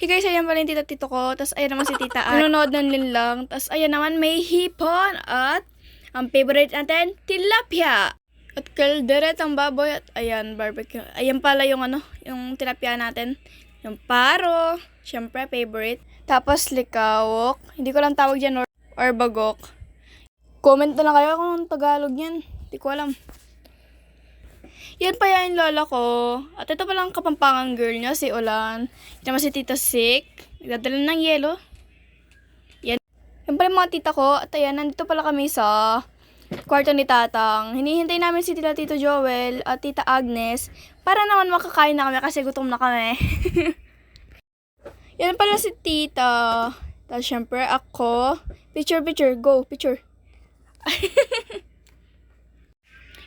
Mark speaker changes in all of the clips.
Speaker 1: Hey guys, ayan pala yung tita tito ko. Tapos ayan naman si tita at nanonood ng linlang. Tapos ayan naman may hipon at ang favorite natin, tilapia. At kaldereta ang baboy at ayan, barbecue. Ayan pala yung ano, yung tilapia natin. Yung paro, syempre favorite. Tapos likawok. Hindi ko lang tawag dyan or, or bagok. Comment na lang kayo kung Tagalog yan. Hindi ko alam. Yan pa yan lola ko. At ito palang kapampangang girl niya, si Ulan. Yan naman si Tita Sick. Nagdadala ng yelo. Yan. Yan pala mga tita ko. At ayan, nandito pala kami sa kwarto ni Tatang. Hinihintay namin si Tita Tito Joel at Tita Agnes para naman makakain na kami kasi gutom na kami. Yan pala si Tita. Tapos syempre ako. Picture, picture. Go, picture.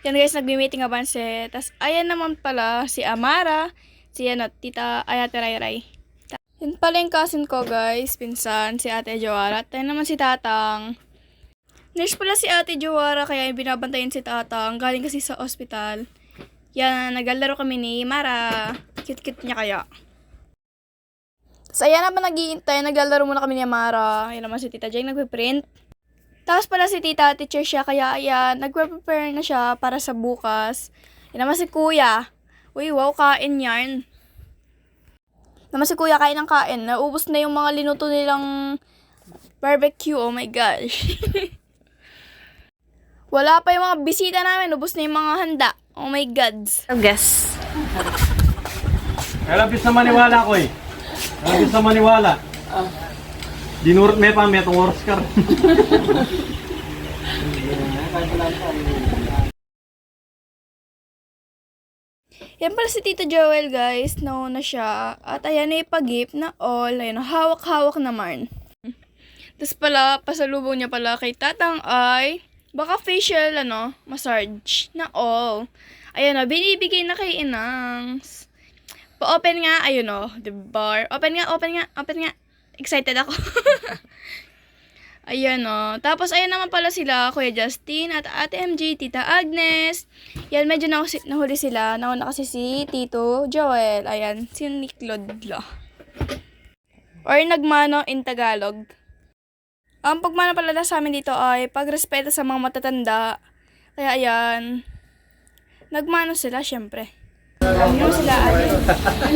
Speaker 1: Yan guys, nagbi-meeting abanse. Tapos, ayan naman pala si Amara, si ano, tita Ayate Rayray. Ta- Yan pala yung cousin ko guys, pinsan, si ate Joara. At ayan naman si Tatang. Nurse pala si ate Joara, kaya yung binabantayan si Tatang. Galing kasi sa ospital. Yan, naglalaro kami ni Mara. Cute-cute niya kaya. Tapos ayan naman naghihintay, naglalaro muna kami ni Mara. Ayan naman si Tita Jeng, nagpiprint. Tapos pala si tita, teacher siya, kaya ayan, nagpe-prepare na siya para sa bukas. Yan naman si kuya. Uy, wow, kain yan. Naman si kuya, kain ng kain. Naubos na yung mga linuto nilang barbecue. Oh my gosh. Wala pa yung mga bisita namin. Ubos na yung mga handa. Oh my gods.
Speaker 2: Guess.
Speaker 3: Kaya labis na maniwala ko eh. Labis na maniwala. Dinurot me pa, may itong oras ka rin.
Speaker 1: Yan pala si Tito Joel, guys. Nauna siya. At ayan na ipagip na all. Ayan, hawak-hawak naman. Tapos pala, pasalubong niya pala kay Tatang ay baka facial, ano, massage na all. Ayan o, binibigay na kay Inangs. Pa-open nga, ayun o, the bar. Open nga, open nga, open nga. Excited ako. Ayan o. Tapos, ayan naman pala sila, Kuya Justin at Ate MG, Tita Agnes. Yan, medyo nahusi- nahuli sila. Nauna kasi si Tito Joel. Ayan, si Niklodlo. Or nagmano in Tagalog. Ang pagmano pala sa amin dito ay pagrespeto sa mga matatanda. Kaya ayan, nagmano sila, syempre. Ano sila, ayun.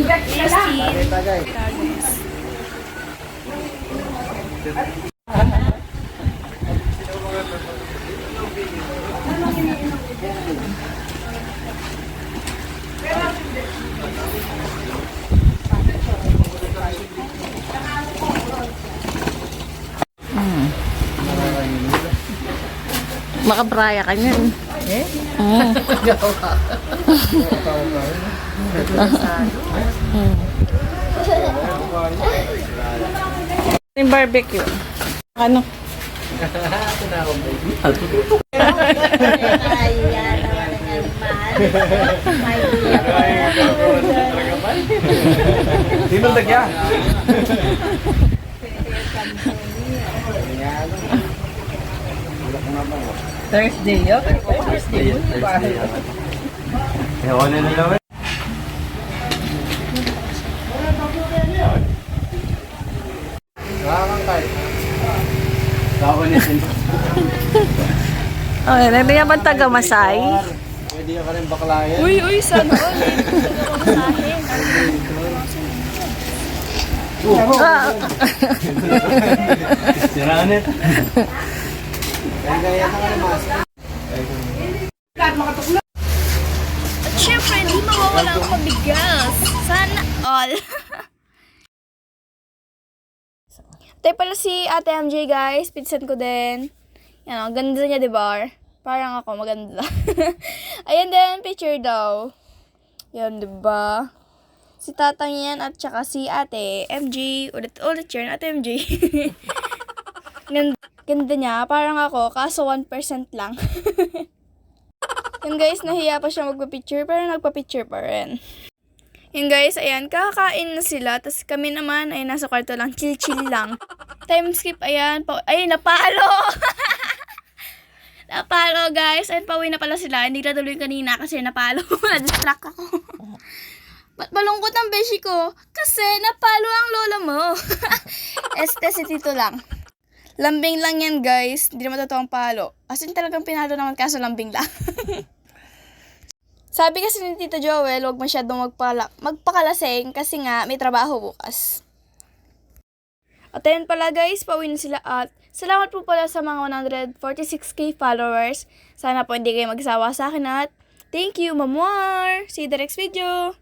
Speaker 1: Justin, Agnes.
Speaker 2: Makabraya ka niyan. Eh? Mm. Yung barbecue. Ano?
Speaker 3: Sino nagya?
Speaker 2: Thursday, yun. Thursday.
Speaker 3: Ewan na nila Nakakangkay. Kawan niya.
Speaker 2: Okay, nagdiyan taga Masay.
Speaker 3: Pwede ka rin baklayan.
Speaker 1: Uy, uy, sana all.
Speaker 2: Ah,
Speaker 3: Siraan eh.
Speaker 1: At syempre, hindi mawawala ang pabigas. Sana all. Tayo pala si Ate MJ, guys. Pinsan ko din. Yan, ang ganda niya, di ba? Parang ako, maganda. Ayan din, picture daw. Yan, di ba? Si tatang yan at saka si ate MJ. Ulit-ulit yun, ate MJ. ganda, ganda niya, parang ako, kaso 1% lang. Yan guys, nahiya pa siya magpa-picture pero nagpa-picture pa rin. Yan guys, ayan, kakain na sila. Tapos kami naman ay nasa kwarto lang, chill-chill lang. Time skip, ayan. Pa- ay, napalo! napalo guys. Ayun, pauwi na pala sila. Hindi na tuloy kanina kasi napalo. Na-distract ako. Ba't malungkot ang beshi ko? Kasi napalo ang lola mo. Este si Tito lang. Lambing lang yan, guys. Hindi naman totoong palo. As in, talagang pinalo naman kaso lambing lang. Sabi kasi ni Tito Joel, huwag masyadong magpala, magpakalasing kasi nga may trabaho bukas. At ayun pala guys, pauwi na sila at salamat po pala sa mga 146k followers. Sana po hindi kayo magsawa sa akin at thank you, Mamuar! See you the next video!